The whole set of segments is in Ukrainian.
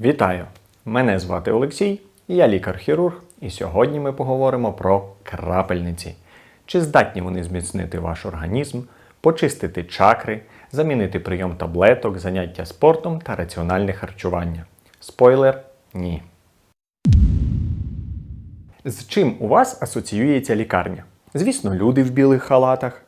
Вітаю! Мене звати Олексій, я лікар-хірург, і сьогодні ми поговоримо про крапельниці. Чи здатні вони зміцнити ваш організм, почистити чакри, замінити прийом таблеток, заняття спортом та раціональне харчування? Спойлер ні. З чим у вас асоціюється лікарня? Звісно, люди в білих халатах,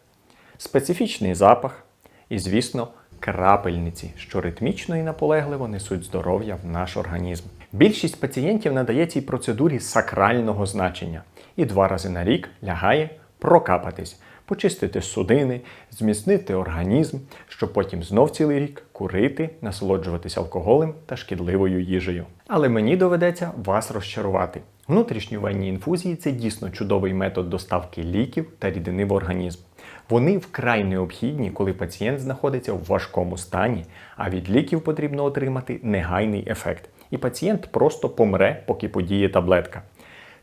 специфічний запах і, звісно, крапельниці, що ритмічно і наполегливо несуть здоров'я в наш організм. Більшість пацієнтів надає цій процедурі сакрального значення і два рази на рік лягає прокапатись, почистити судини, зміцнити організм, щоб потім знов цілий рік курити, насолоджуватись алкоголем та шкідливою їжею. Але мені доведеться вас розчарувати. Внутрішньовенні інфузії це дійсно чудовий метод доставки ліків та рідини в організм. Вони вкрай необхідні, коли пацієнт знаходиться в важкому стані, а від ліків потрібно отримати негайний ефект. І пацієнт просто помре, поки подіє таблетка.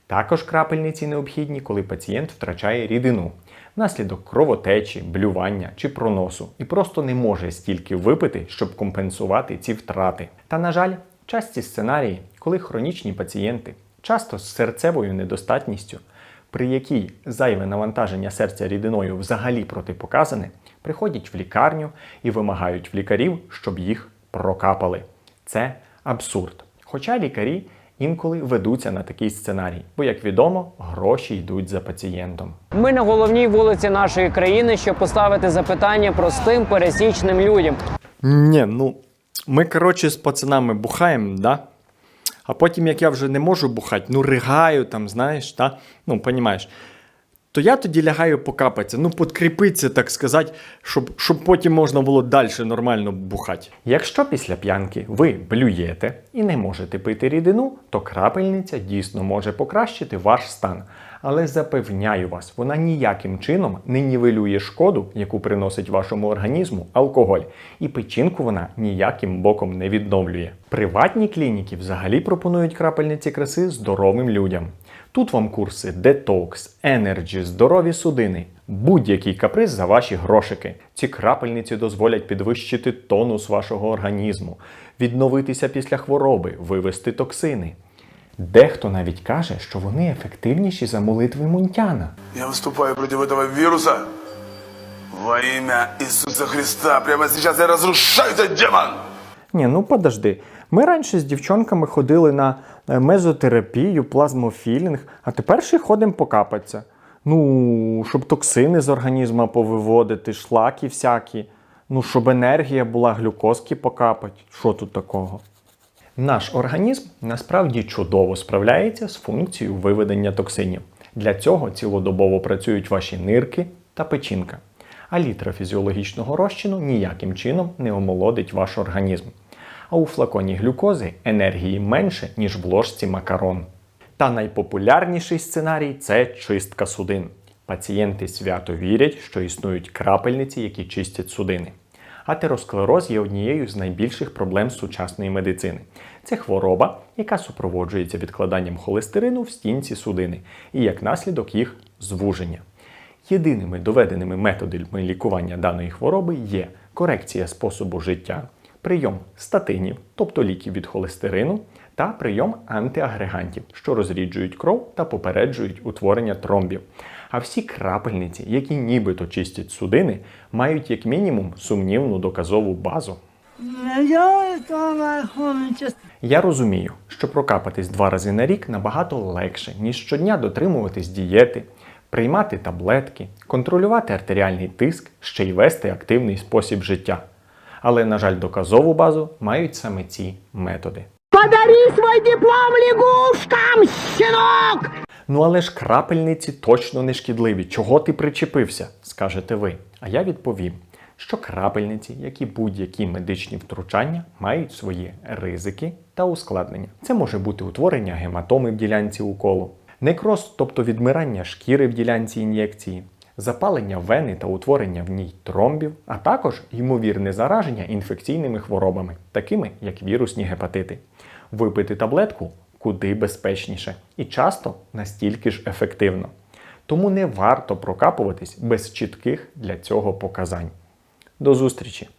Також крапельниці необхідні, коли пацієнт втрачає рідину внаслідок кровотечі, блювання чи проносу і просто не може стільки випити, щоб компенсувати ці втрати. Та, на жаль, часті сценарії, коли хронічні пацієнти, часто з серцевою недостатністю, при якій зайве навантаження серця рідиною взагалі протипоказане, приходять в лікарню і вимагають в лікарів, щоб їх прокапали. Це абсурд. Хоча лікарі інколи ведуться на такий сценарій, бо, як відомо, гроші йдуть за пацієнтом. Ми на головній вулиці нашої країни, щоб поставити запитання простим пересічним людям. Ні, ну ми, коротше, з пацанами бухаємо, да? А потім, як я вже не можу бухати, ну ригаю там, знаєш, та? ну, понімаєш, то я тоді лягаю покапатися, ну, подкріпитися, так сказати, щоб, щоб потім можна було далі нормально бухати. Якщо після п'янки ви блюєте і не можете пити рідину, то крапельниця дійсно може покращити ваш стан. Але запевняю вас, вона ніяким чином не нівелює шкоду, яку приносить вашому організму алкоголь, і печінку вона ніяким боком не відновлює. Приватні клініки взагалі пропонують крапельниці краси здоровим людям. Тут вам курси детокс, енерджі, здорові судини, будь-який каприз за ваші грошики. Ці крапельниці дозволять підвищити тонус вашого організму, відновитися після хвороби, вивести токсини. Дехто навіть каже, що вони ефективніші за молитви Мунтяна. Я выступаю против этого вируса во имя Иисуса Христа. Прямо сейчас я разрушаю этот демон. Ні, ну подожди. Ми раніше з дівчонками ходили на е, мезотерапію, плазмофілінг, а тепер ще ходимо покапатися. Ну, щоб токсини з організму повиводити, шлаки всякі. Ну, щоб енергія була, глюкозки покапати. Що тут такого? Наш організм насправді чудово справляється з функцією виведення токсинів. Для цього цілодобово працюють ваші нирки та печінка. А літра фізіологічного розчину ніяким чином не омолодить ваш організм. А у флаконі глюкози енергії менше, ніж в ложці макарон. Та найпопулярніший сценарій це чистка судин. Пацієнти свято вірять, що існують крапельниці, які чистять судини. Атеросклероз є однією з найбільших проблем сучасної медицини. Це хвороба, яка супроводжується відкладанням холестерину в стінці судини і як наслідок їх звуження. Єдиними доведеними методами лікування даної хвороби є корекція способу життя, прийом статинів, тобто ліків від холестерину, та прийом антиагрегантів, що розріджують кров та попереджують утворення тромбів. А всі крапельниці, які нібито чистять судини, мають як мінімум сумнівну доказову базу. Я розумію, що прокапатись два рази на рік набагато легше, ніж щодня дотримуватись дієти, приймати таблетки, контролювати артеріальний тиск, ще й вести активний спосіб життя. Але, на жаль, доказову базу мають саме ці методи. Подари свой диплом лягушкам, щенок! Ну але ж крапельниці точно не шкідливі. Чого ти причепився? скажете ви. А я відповім, що крапельниці, як і будь-які медичні втручання, мають свої ризики та ускладнення. Це може бути утворення гематоми в ділянці уколу, некроз, тобто відмирання шкіри в ділянці ін'єкції, запалення вени та утворення в ній тромбів, а також ймовірне зараження інфекційними хворобами, такими як вірусні гепатити. Випити таблетку куди безпечніше і часто настільки ж ефективно. Тому не варто прокапуватись без чітких для цього показань. До зустрічі!